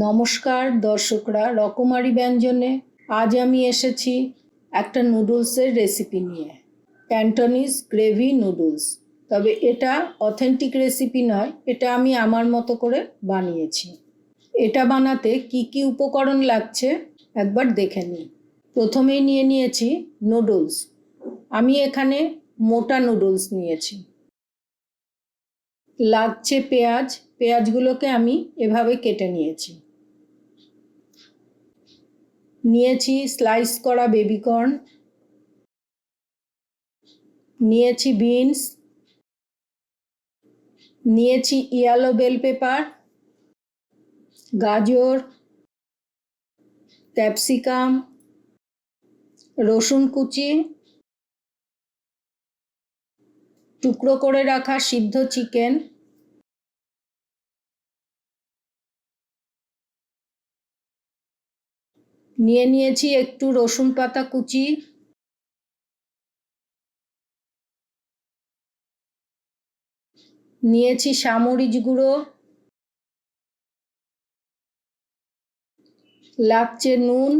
নমস্কার দর্শকরা, রকমারি ব্যঞ্জনে আজ আমি এসেছি একটা নুডলসের রেসিপি নিয়ে। ক্যান্টনিজ গ্রেভি নুডলস তবে এটা অথেন্টিক রেসিপি নয়, এটা আমি আমার মতো করে বানিয়েছি। এটা বানাতে কি কি উপকরণ লাগছে একবার দেখে নিই। প্রথমেই নিয়ে নিয়েছি নুডলস আমি এখানে মোটা নুডলস নিয়েছি। লাগছে পেঁয়াজ। পেঁয়াজগুলোকে আমি এভাবে কেটে নিয়েছি। নিয়েছি স্লাইস করা বেবিকর্ন নিয়েছি বিনস নিয়েছি ইয়ালো বেল পেপার গাজর ক্যাপসিকাম রসুন কুচি, টুকরো করে রাখা সিদ্ধ চিকেন নিয়ে নিয়েছি একটু রসুন পাতা কুচি। নিয়েছি সামরিচ গুঁড়ো। লাগছে নুন।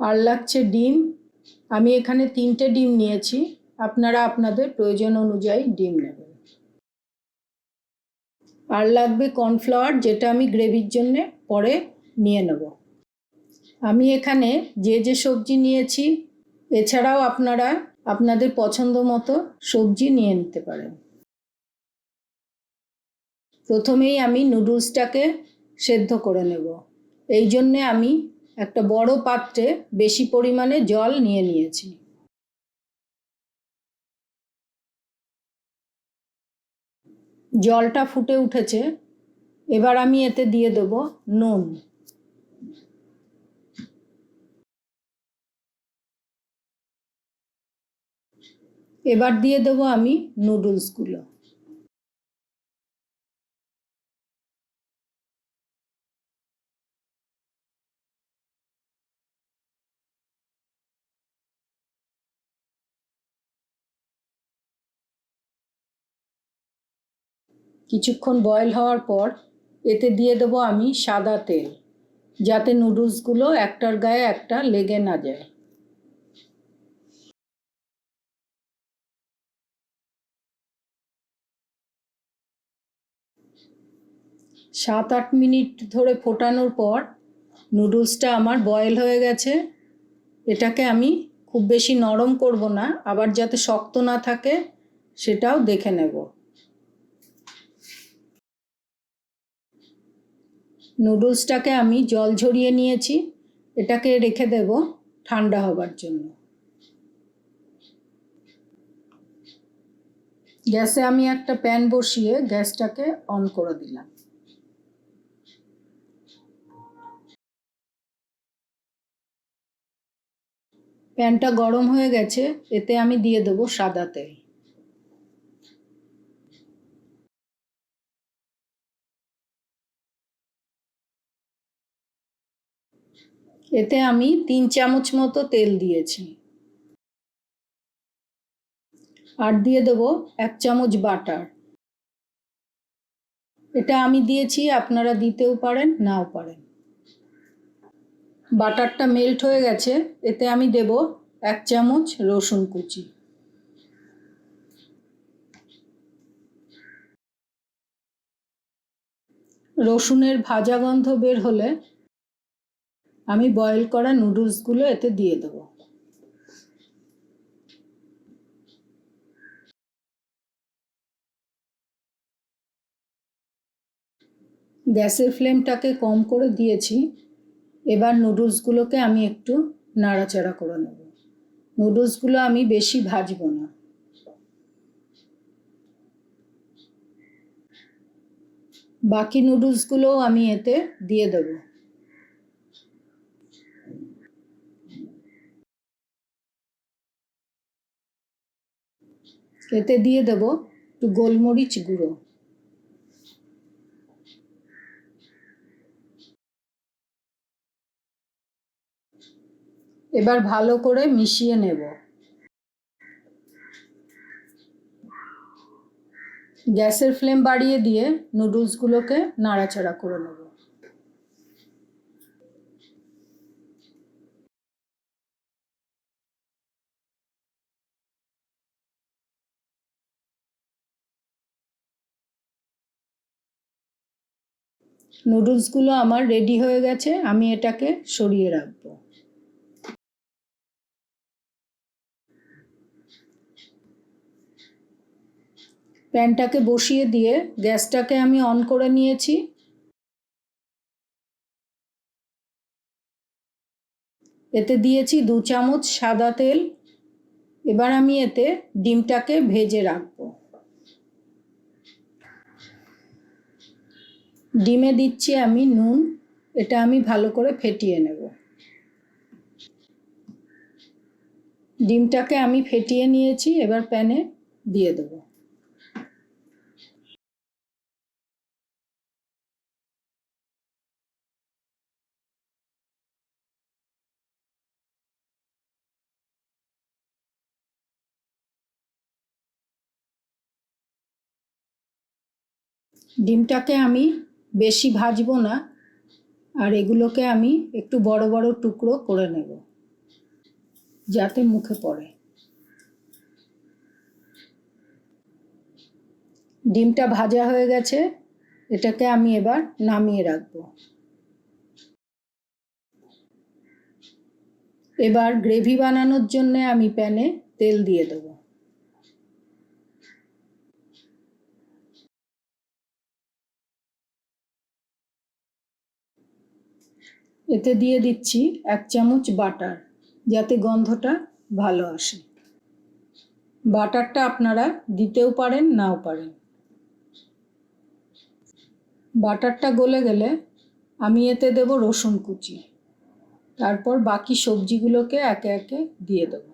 আর লাগছে ডিম। আমি এখানে তিনটে ডিম নিয়েছি। আপনারা আপনাদের প্রয়োজন অনুযায়ী ডিম নেবেন। আর লাগবে কর্নফ্লাওয়ার, যেটা আমি গ্রেভির জন্যে পরে নিয়ে নেব। আমি এখানে যে যে সবজি নিয়েছি, এছাড়াও আপনারা আপনাদের পছন্দ মতো সবজি নিয়ে নিতে পারেন। প্রথমেই আমি নুডলসটাকে সেদ্ধ করে নেব। এই জন্যে আমি একটা বড় পাত্রে বেশি পরিমাণে জল নিয়ে নিয়েছি। জলটা ফুটে উঠেছে। এবার আমি এতে দিয়ে দেব নুন। এবার দিয়ে দেব আমি নুডলসগুলো। কিছুক্ষণ বয়েল হওয়ার পর এতে দিয়ে দেবো আমি সাদা তেল, যাতে নুডলসগুলো একটার গায়ে একটা লেগে না যায়। সাত আট মিনিট ধরে ফোটানোর পর নুডলসটা আমার বয়েল হয়ে গেছে। এটাকে আমি খুব বেশি নরম করব না, আবার যাতে শক্ত না থাকে সেটাও দেখে নেব। নুডলসটাকে আমি জল ঝরিয়ে নিয়েছি, এটাকে রেখে দেব ঠান্ডা হবার জন্য। গ্যাসে আমি একটা প্যান বসিয়ে গ্যাসটাকে অন করে দিলাম। প্যানটা গরম হয়ে গেছে, এতে আমি দিয়ে দেবো সাদা তেল। এতে আমি তিন চামচ মতো তেল দিয়েছি। আর দিয়ে দেব এক চামচ বাটার। এটা আমি দিয়েছি, আপনারা দিতেও পারেন, নাও পারেন। বাটারটা মেল্ট হয়ে গেছে, এতে আমি দেব এক চামচ রসুন কুচি। রসুনের ভাজা গন্ধ বের হলে আমি বয়েল করা নুডলসগুলো এতে দিয়ে দেবো। গ্যাসের ফ্লেমটাকে কম করে দিয়েছি। এবার নুডলসগুলোকে আমি একটু নাড়াচাড়া করে নেব। নুডলসগুলো আমি বেশি ভাজবো না। বাকি নুডলসগুলোও আমি এতে দিয়ে দেব। এতে দিয়ে দেব একটু গোলমরিচ গুঁড়ো। এবার ভালো করে মিশিয়ে নেব। গ্যাসের ফ্লেম বাড়িয়ে দিয়ে নুডলসগুলোকে নাড়াচাড়া করে নেব। নুডলসগুলো আমার রেডি হয়ে গেছে, আমি এটাকে সরিয়ে রাখব। প্যানটাকে বসিয়ে দিয়ে গ্যাসটাকে আমি অন করে নিয়েছি। এতে দিয়েছি দু চামচ সাদা তেল। এবার আমি এতে ডিমটাকে ভেজে রাখব। ডিমে দিচ্ছি আমি নুন, এটা আমি ভালো করে ফেটিয়ে নেব। ডিমটাকে আমি ফেটিয়ে নিয়েছি, এবার প্যানে দিয়ে দেবো। ডিমটাকে আমি বেশি ভাজবো না, আর এগুলোকে আমি একটু বড় বড় টুকরো করে নেব, যাতে মুখে পড়ে। ডিমটা ভাজা হয়ে গেছে, এটাকে আমি এবার নামিয়ে রাখব। এবার গ্রেভি বানানোর জন্য আমি প্যানে তেল দিয়ে দেবো। এতে দিয়ে দিচ্ছি এক চামচ বাটার, যাতে গন্ধটা ভালো আসে। বাটারটা আপনারা দিতেও পারেন, নাও পারেন। বাটারটা গলে গেলে আমি এতে দেব রসুন কুচি। তারপর বাকি সবজিগুলোকে একে একে দিয়ে দেবো।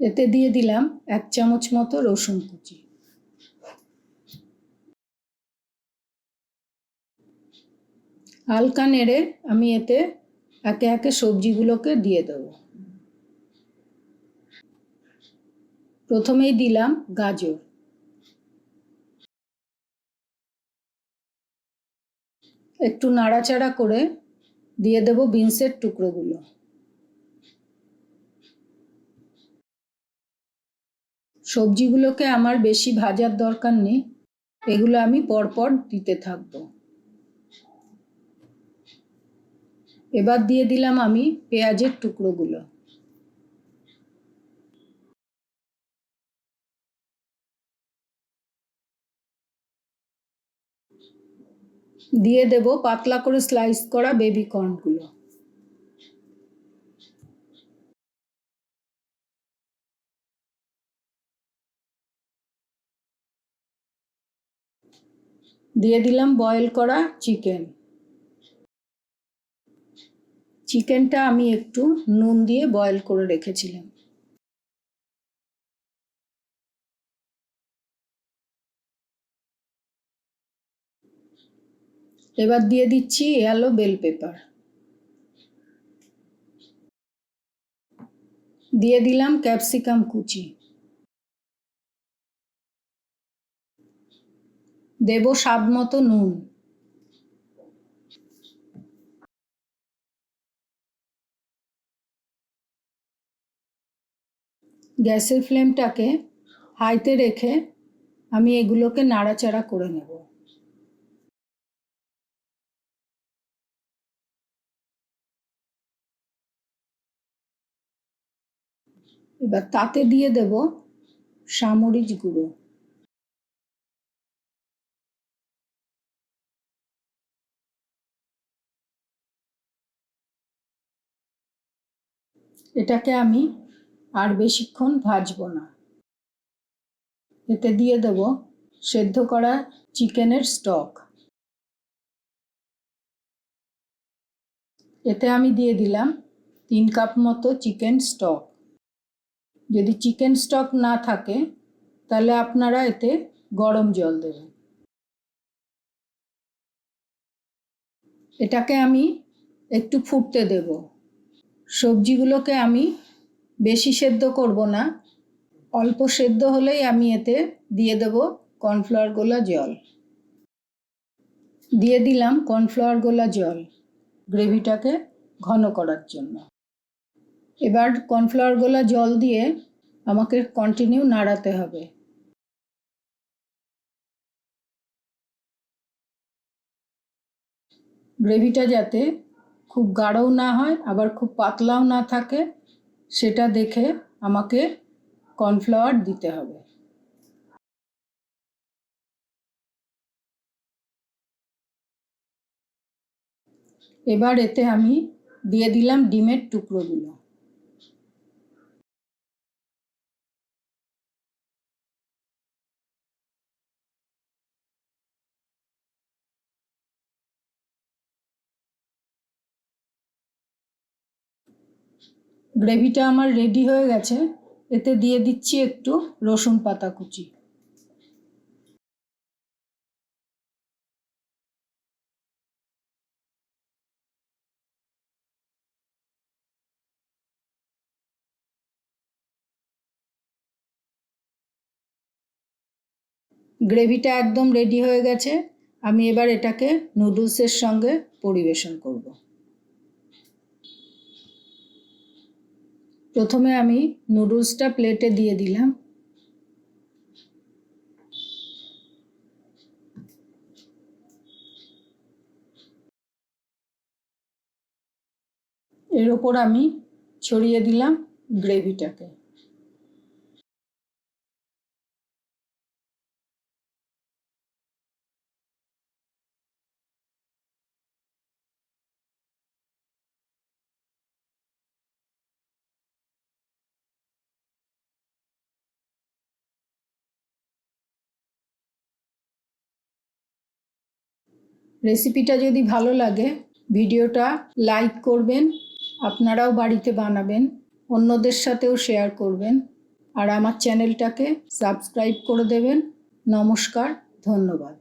এতে দিয়ে দিলাম এক চামচ মতো রসুন কুচি। হালকা নেড়ে আমি এতে একে একে সবজিগুলোকে দিয়ে দেবো। প্রথমেই দিলাম গাজর। একটু নাড়াচাড়া করে দিয়ে দেব বিনসের টুকরোগুলো। সবজিগুলোকে আমার বেশি ভাজার দরকার নেই, এগুলো আমি পরপর দিতে থাকব। এবার দিয়ে দিলাম আমি পেঁয়াজের টুকরোগুলো। দিয়ে দেব পাতলা করে স্লাইস করা বেবি কর্নগুলো দিয়ে দিলাম বয়েল করা চিকেন চিকেনটা আমি একটু নুন দিয়ে বয়েল করে রেখেছিলাম। এবার দিয়ে দিচ্ছি এলো বেল পেপার দিয়ে দিলাম ক্যাপসিকাম কুচি। দেব স্বাদ মতো নুন। গ্যাসের ফ্লেমটাকে হাইতে রেখে আমি এগুলোকে নাড়াচাড়া করে নেব। এবার তাতে দিয়ে দেব সামরিচ গুঁড়ো। এটাকে আমি আর বেশিক্ষণ ভাজবো না। এতে দিয়ে দেব সেদ্ধ করা চিকেনের স্টক। এতে আমি দিয়ে দিলাম তিন কাপ মতো চিকেন স্টক। যদি চিকেন স্টক না থাকে, তাহলে আপনারা এতে গরম জল দেবেন। এটাকে আমি একটু ফুটতে দেব। সবজিগুলোকে আমি বেশি সেদ্ধ করব না। অল্প সেদ্ধ হলেই আমি এতে দিয়ে দেব কর্নফ্লাওয়ার গোলা জল। দিয়ে দিলাম কর্নফ্লাওয়ার গোলা জল গ্রেভিটাকে ঘন করার জন্য। এবার কর্নফ্লাওয়ার গোলা জল দিয়ে আমাকে কন্টিনিউ নাড়াতে হবে। গ্রেভিটা যাতে খুব গাঢ়ও না হয়, আবার খুব পাতলাও না থাকে সেটা দেখে আমাকে কর্নফ্লাওয়ার দিতে হবে। এবার এতে আমি দিয়ে দিলাম ডিমের টুকরোগুলো। গ্রেভিটা আমার রেডি হয়ে গেছে। এতে দিয়ে দিচ্ছি একটু রসুন পাতা কুচি। গ্রেভিটা একদম রেডি হয়ে গেছে। আমি এবার এটাকে নুডলসের সঙ্গে পরিবেশন করব। প্রথমে আমি নুডলসটা প্লেটে দিয়ে দিলাম। এর ওপর আমি ছড়িয়ে দিলাম গ্রেভিটাকে। রেসিপিটা যদি ভালো লাগে, ভিডিওটা লাইক করবেন, আপনারাও বাড়িতে বানাবেন, অন্যদের সাথেও শেয়ার করবেন, আর আমার চ্যানেলটাকে সাবস্ক্রাইব করে দেবেন। নমস্কার, ধন্যবাদ।